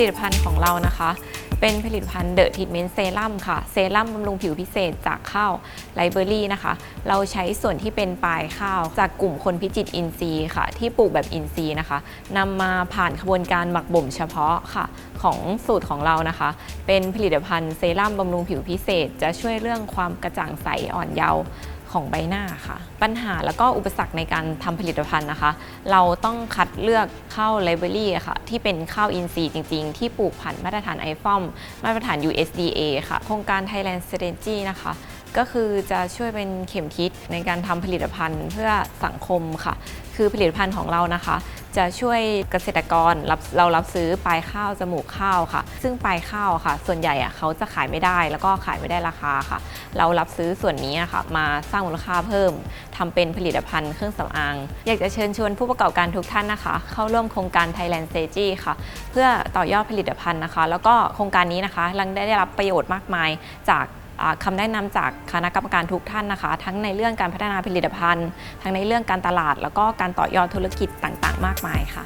ลิตภัณฑ์ของเรานะคะ เป็นผลิตภัณฑ์เดอะทิทเมนต์เซรั่มค่ะ เซรั่มบำรุงผิวพิเศษจากข้าวไลเบอรี่นะคะ เราใช้ส่วนที่เป็นปลายข้าว จากกลุ่มคนพิจิตรอินทรีย์ค่ะ ที่ปลูกแบบอินทรีย์นะคะนำมาผ่านขบวนการหมักบ่มเฉพาะค่ะ ของสูตรของเรานะคะ เป็นผลิตภัณฑ์เซรั่มบำรุงผิวพิเศษ จะช่วยเรื่องความกระจ่างใสอ่อนเยาว์ ของใบหน้าค่ะ ปัญหาแล้วก็อุปสรรคในการทำผลิตภัณฑ์นะคะ เราต้องคัดเลือกข้าวไลเบอรี่ค่ะ ที่เป็นข้าวอินทรีย์จริง ๆ ที่ปลูกผ่านมาตรฐาน i f o m มาตรฐาน USDA ค่ะ โครงการ Thailand Strategy นะคะ ก็คือจะช่วยเป็นเข็มทิศในการทำผลิตภัณฑ์เพื่อสังคมค่ะ คือผลิตภัณฑ์ของเรานะคะ จะช่วยเกษตรกรรับเรารับซื้อปลายข้าวจมูกข้าวค่ะ ซึ่งปลายข้าวค่ะ ส่วนใหญ่อะเขาจะขายไม่ได้ แล้วก็ขายไม่ได้ราคาค่ะ เรารับซื้อส่วนนี้ค่ะ มาสร้างมูลค่าเพิ่มทำเป็นผลิตภัณฑ์เครื่องสำอาง อยากจะเชิญชวนผู้ประกอบการทุกท่านนะคะ เข้าร่วมโครงการ Thailand s t a g e ค่ะ เพื่อต่อยอดผลิตภัณฑ์นะคะ แล้วก็โครงการนี้นะคะยังได้รับประโยชน์มากมายจากคำแนะนำจากคณะกรรมการทุกท่านนะคะ ทั้งในเรื่องการพัฒนาผลิตภัณฑ์ ทั้งในเรื่องการตลาด แล้วก็การต่อยอดธุรกิจต่าง มากมายค่ะ